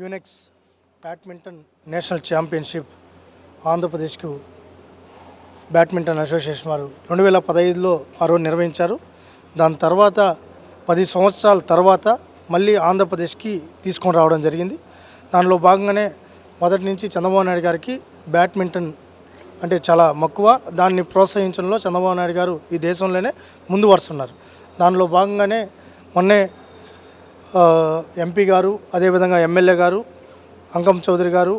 యూనెక్స్ badminton national championship ఆంధ్రప్రదేశ్కు badminton association వారు రెండు వేల పదహైదులో ఆ రోజు నిర్వహించారు. దాని తర్వాత పది సంవత్సరాల తర్వాత మళ్ళీ ఆంధ్రప్రదేశ్కి తీసుకొని రావడం జరిగింది. దానిలో భాగంగానే మొదటి నుంచి చంద్రబాబు నాయుడు గారికి బ్యాడ్మింటన్ అంటే చాలా మక్కువ. దాన్ని ప్రోత్సహించడంలో చంద్రబాబు నాయుడు గారు ఈ దేశంలోనే ముందు వరుసన్నారు దానిలో భాగంగానే మొన్నే ఎంపీ గారు అదేవిధంగా ఎమ్మెల్యే గారు అంకం చౌదరి గారు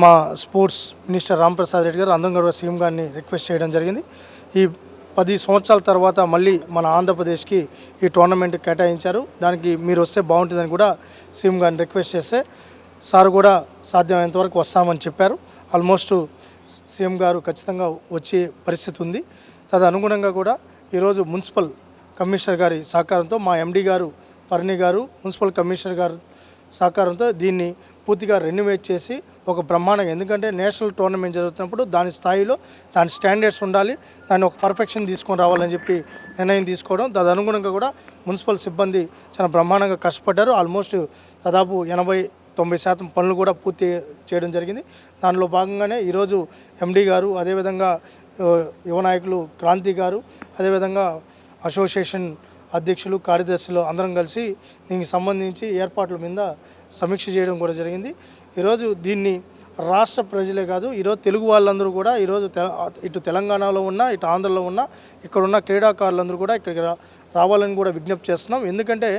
మా స్పోర్ట్స్ మినిస్టర్ రాంప్రసాద్ రెడ్డి గారు అందం గౌరవ సీఎం గారిని రిక్వెస్ట్ చేయడం జరిగింది. ఈ పది సంవత్సరాల తర్వాత మళ్ళీ మన ఆంధ్రప్రదేశ్కి ఈ టోర్నమెంట్ కేటాయించారు. దానికి మీరు వస్తే బాగుంటుందని కూడా సీఎం గారిని రిక్వెస్ట్ చేస్తే సార్ కూడా సాధ్యమైనంత వరకు వస్తామని చెప్పారు. ఆల్మోస్ట్ సీఎం గారు ఖచ్చితంగా వచ్చే పరిస్థితి ఉంది. తదనుగుణంగా కూడా ఈరోజు మున్సిపల్ కమిషనర్ గారి సహకారంతో మా ఎండీ గారు పర్ణి గారు మున్సిపల్ కమిషనర్ గారు సహకారంతో దీన్ని పూర్తిగా రెన్యువేట్ చేసి ఒక బ్రహ్మాండంగా ఎందుకంటే నేషనల్ టోర్నమెంట్ జరుగుతున్నప్పుడు దాని స్థాయిలో దాని స్టాండర్డ్స్ ఉండాలి దాన్ని ఒక పర్ఫెక్షన్ తీసుకొని రావాలని చెప్పి నిర్ణయం తీసుకోవడం తదనుగుణంగా కూడా మున్సిపల్ సిబ్బంది చాలా బ్రహ్మాండంగా కష్టపడ్డారు. ఆల్మోస్ట్ దాదాపు ఎనభై తొంభై శాతం పనులు కూడా పూర్తి చేయడం జరిగింది. దానిలో భాగంగానే ఈరోజు ఎండీ గారు అదేవిధంగా యువనాయకులు యువ నాయకులు క్రాంతి గారు అదేవిధంగా అసోసియేషన్ అధ్యక్షులు కార్యదర్శులు అందరం కలిసి దీనికి సంబంధించి ఏర్పాట్ల మీద సమీక్ష చేయడం కూడా జరిగింది. ఈరోజు దీన్ని రాష్ట్ర ప్రజలే కాదు ఈరోజు తెలుగు వాళ్ళందరూ కూడా ఈరోజు తె ఇటు తెలంగాణలో ఉన్న ఇటు ఆంధ్రలో ఉన్న ఇక్కడ ఉన్న క్రీడాకారులందరూ కూడా ఇక్కడికి రావాలని కూడా విజ్ఞప్తి చేస్తున్నాం. ఎందుకంటే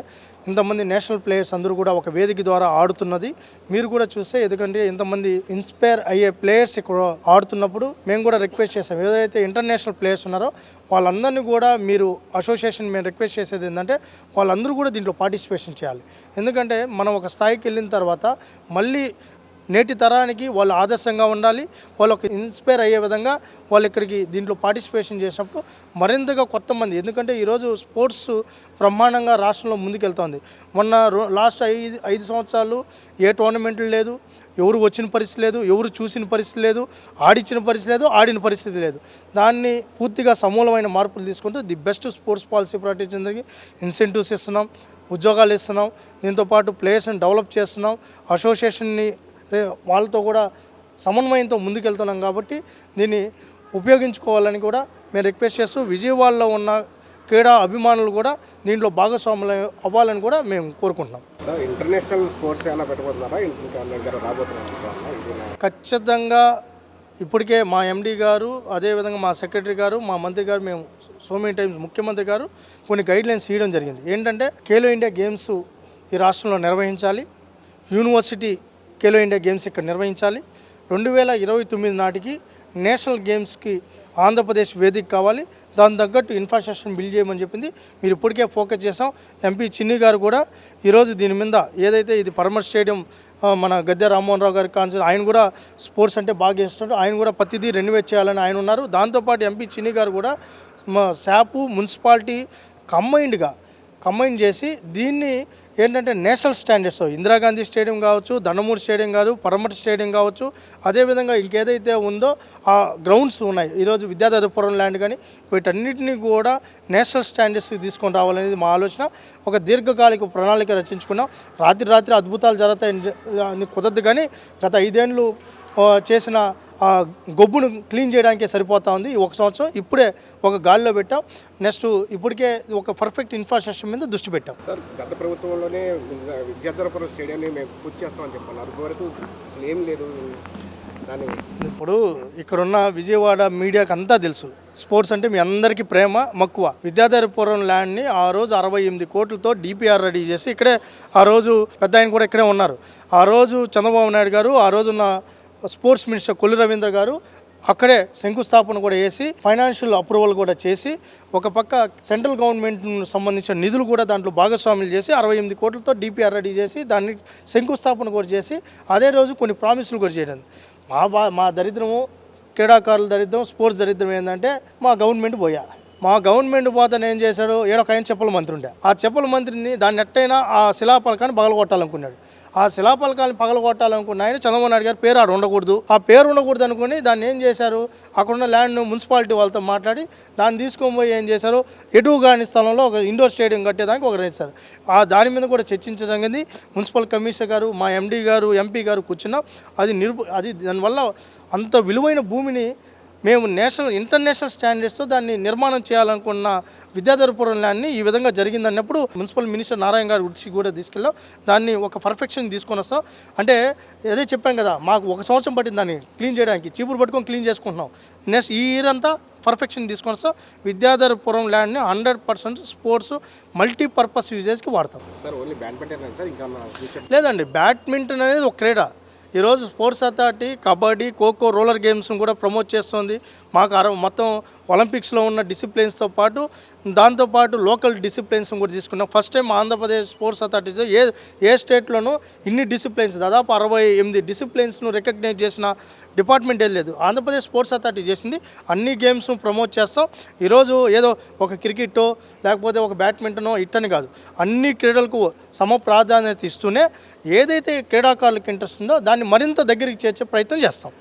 ఇంతమంది నేషనల్ ప్లేయర్స్ అందరూ కూడా ఒక వేదిక ద్వారా ఆడుతున్నది. మీరు కూడా చూస్తే ఎందుకంటే ఇంతమంది ఇన్స్పైర్ అయ్యే ప్లేయర్స్ ఇక్కడ ఆడుతున్నప్పుడు మేము కూడా రిక్వెస్ట్ చేసాం ఏదైతే ఇంటర్నేషనల్ ప్లేయర్స్ ఉన్నారో వాళ్ళందరినీ కూడా మీరు అసోసియేషన్ మేము రిక్వెస్ట్ చేసేది ఏంటంటే వాళ్ళందరూ కూడా దీంట్లో పార్టిసిపేషన్ చేయాలి. ఎందుకంటే మనం ఒక స్థాయికి వెళ్ళిన తర్వాత మళ్ళీ నేటి తరానికి వాళ్ళు ఆదర్శంగా ఉండాలి వాళ్ళకి ఇన్స్పైర్ అయ్యే విధంగా వాళ్ళు ఇక్కడికి దీంట్లో పార్టిసిపేషన్ చేసినప్పుడు మరింతగా కొత్త మంది. ఎందుకంటే ఈరోజు స్పోర్ట్స్ బ్రహ్మాండంగా రాష్ట్రంలో ముందుకెళ్తోంది. మొన్న రో- లాస్ట్ ఐదు ఐదు సంవత్సరాలు ఏ టోర్నమెంట్లు లేదు ఎవరు వచ్చిన పరిస్థితి లేదు ఎవరు చూసిన పరిస్థితి లేదు ఆడిచ్చిన పరిస్థితి లేదు ఆడిన పరిస్థితి లేదు. దాన్ని పూర్తిగా సమూలమైన మార్పులు తీసుకుంటూ ది బెస్ట్ స్పోర్ట్స్ పాలసీ ప్రకటించడానికి ఇన్సెంటివ్స్ ఇస్తున్నాం ఉద్యోగాలు ఇస్తున్నాం దీంతోపాటు ప్లేయర్స్ని డెవలప్ చేస్తున్నాం అసోసియేషన్ని వాళ్ళతో కూడా సమన్వయంతో ముందుకెళ్తున్నాం కాబట్టి దీన్ని ఉపయోగించుకోవాలని కూడా మేము రిక్వెస్ట్ చేస్తూ విజయవాడలో ఉన్న క్రీడా అభిమానులు కూడా దీంట్లో భాగస్వాములు అవ్వాలని కూడా మేము కోరుకుంటున్నాం. ఇంటర్నేషనల్ స్పోర్ట్స్ ఏమైనా పెట్టబోతున్నారా ఖచ్చితంగా ఇప్పటికే మా ఎండి గారు అదేవిధంగా మా సెక్రటరీ గారు మా మంత్రి గారు మేము సో మెనీ టైమ్స్ ముఖ్యమంత్రి గారు కొన్ని గైడ్లైన్స్ ఇవ్వడం జరిగింది. ఏంటంటే ఖేలో ఇండియా గేమ్స్ ఈ రాష్ట్రంలో నిర్వహించాలి. యూనివర్సిటీ ఖేలో ఇండియా గేమ్స్ ఇక్కడ నిర్వహించాలి. రెండు వేల ఇరవై తొమ్మిది నాటికి నేషనల్ గేమ్స్కి ఆంధ్రప్రదేశ్ వేదిక కావాలి. దాని తగ్గట్టు ఇన్ఫ్రాస్ట్రక్చర్ బిల్డ్ చేయమని చెప్పింది. మీరు ఇప్పటికే ఫోకస్ చేసాం ఎంపీ చిన్ని గారు కూడా ఈరోజు దీని మీద ఏదైతే ఇది పరమర్ స్టేడియం మన గద్దె రామ్మోహన్ రావు గారి కాన్సర్ ఆయన కూడా స్పోర్ట్స్ అంటే బాగా ఇష్టం ఆయన కూడా ప్రతిదీ రెన్యువేట్ చేయాలని ఆయన ఉన్నారు. దాంతోపాటు ఎంపీ చిన్ని గారు కూడా మా శాపు మున్సిపాలిటీ కంబైన్డ్గా కంబైన్ చేసి దీన్ని ఏంటంటే నేషనల్ స్టాండర్డ్స్ ఇందిరాగాంధీ స్టేడియం కావచ్చు దండమూరి స్టేడియం కాదు పరమటి స్టేడియం కావచ్చు అదేవిధంగా ఇంకేదైతే ఉందో ఆ గ్రౌండ్స్ ఉన్నాయి. ఈరోజు విద్యాధరపురం ల్యాండ్ కానీ వీటన్నిటిని కూడా నేషనల్ స్టాండర్డ్స్ తీసుకొని రావాలనేది మా ఆలోచన. ఒక దీర్ఘకాలిక ప్రణాళిక రచించుకున్నాం. రాత్రి రాత్రి అద్భుతాలు జరుగుతాయి కుదరదు కానీ గత ఐదేళ్ళు చేసిన ఆ గొబ్బును క్లీన్ చేయడానికే సరిపోతా ఉంది. ఒక సంవత్సరం ఇప్పుడే ఒక గాలిలో పెట్టాం. నెక్స్ట్ ఇప్పటికే ఒక పర్ఫెక్ట్ ఇన్ఫ్రాస్ట్రక్చర్ మీద దృష్టి పెట్టాం. సార్ గత ప్రభుత్వంలోనే విద్యాధరపురం స్టేడియాన్ని మేము పూర్తి చేస్తామని చెప్పన్నారు ఇప్పటివరకు అసలు ఏం లేదు. ఇప్పుడు ఇక్కడున్న విజయవాడ మీడియాకి అంతా తెలుసు. స్పోర్ట్స్ అంటే మీ అందరికీ ప్రేమ మక్కువ. విద్యాధరపురం ల్యాండ్ని ఆ రోజు అరవై ఎనిమిది కోట్లతో డిపిఆర్ రెడీ చేసి ఇక్కడే ఆ రోజు పెద్ద ఆయన కూడా ఇక్కడే ఉన్నారు. ఆ రోజు చంద్రబాబు నాయుడు గారు ఆ రోజున్న స్పోర్ట్స్ మినిస్టర్ కొల్లు రవీంద్ర గారు అక్కడే శంకుస్థాపన కూడా చేసి ఫైనాన్షియల్ అప్రూవల్ కూడా చేసి ఒక పక్క సెంట్రల్ గవర్నమెంట్ సంబంధించిన నిధులు కూడా దాంట్లో భాగస్వాములు చేసి అరవై ఎనిమిది కోట్లతో డిపిఆర్ రెడీ చేసి దాన్ని శంకుస్థాపన కూడా చేసి అదే రోజు కొన్ని ప్రామిసులు కూడా చేయడం. మా బా మా దరిద్రము క్రీడాకారుల దరిద్రం స్పోర్ట్స్ దరిద్రం ఏంటంటే మా గవర్నమెంట్ పోయా మా గవర్నమెంట్ పోతను ఏం చేశాడు? ఏడొక ఆయన చెప్పుల మంత్రి ఉండే ఆ చెప్పుల మంత్రిని దాన్ని ఎట్టయినా ఆ శిలాపలకాన్ని పగలగొట్టాలనుకున్నాడు. ఆ శిలాపలకాన్ని పగలగొట్టాలనుకున్న ఆయన చంద్రబాబు నాయుడు గారు పేరు ఆడ ఉండకూడదు. ఆ పేరు ఉండకూడదు అనుకుని దాన్ని ఏం చేశారు? అక్కడున్న ల్యాండ్ మున్సిపాలిటీ వాళ్ళతో మాట్లాడి దాన్ని తీసుకొని పోయి ఏం చేశారు? ఎటు కాని స్థలంలో ఒక ఇండోర్ స్టేడియం కట్టేదానికి ఒక రేసారు ఆ దాని మీద కూడా చర్చించడం చర్చించదగింది మున్సిపల్ కమిషనర్ గారు మా ఎండీ గారు ఎంపీ గారు కూర్చున్నాం. అది నిరుపు అది దానివల్ల అంత విలువైన భూమిని మేము నేషనల్ ఇంటర్నేషనల్ స్టాండర్డ్స్తో దాన్ని నిర్మాణం చేయాలనుకున్న విద్యాధరపురం ల్యాండ్ని ఈ విధంగా జరిగిందన్నప్పుడు మున్సిపల్ మినిస్టర్ నారాయణ గారి దృష్టికి కూడా తీసుకెళ్ళాం. దాన్ని ఒక పర్ఫెక్షన్ తీసుకొని వస్తాం. అంటే అదే చెప్పాం కదా మాకు ఒక సంవత్సరం పట్టింది దాన్ని క్లీన్ చేయడానికి చీపురు పట్టుకొని క్లీన్ చేసుకుంటున్నాం. నెక్స్ట్ ఈ ఇయర్ అంతా పర్ఫెక్షన్ తీసుకొని వస్తాం. విద్యాధరపురం ల్యాండ్ని హండ్రెడ్ పర్సెంట్ స్పోర్ట్స్ మల్టీపర్పస్ యూజెస్కి వాడతాం. లేదండి బ్యాడ్మింటన్ అనేది ఒక క్రీడ. ఈరోజు sports authority kabaddi kho kho roller గేమ్స్ను కూడా ప్రమోట్ చేస్తుంది. మాకు అర మొత్తం ఒలింపిక్స్లో ఉన్న డిసిప్లిన్స్తో పాటు దాంతోపాటు లోకల్ డిసిప్లిన్స్ కూడా తీసుకున్నాం. First time Andhra Pradesh sports authority ఏ ఏ స్టేట్లోనూ ఇన్ని డిసిప్లిన్స్ దాదాపు అరవై ఎనిమిది డిసిప్లిన్స్ను రికగ్నైజ్ చేసిన డిపార్ట్మెంట్ ఏం లేదు. ఆంధ్రప్రదేశ్ స్పోర్ట్స్ అథారిటీ చేసింది. అన్ని గేమ్స్ను ప్రమోట్ చేస్తాం. ఈరోజు ఏదో ఒక క్రికెట్టో లేకపోతే ఒక బ్యాడ్మింటనో ఇట్టని కాదు. అన్ని క్రీడలకు సమ ప్రాధాన్యత ఇస్తూనే ఏదైతే క్రీడాకారులకు ఇంట్రెస్ట్ ఉందో దాన్ని మరింత దగ్గరికి చేర్చే ప్రయత్నం చేస్తాం.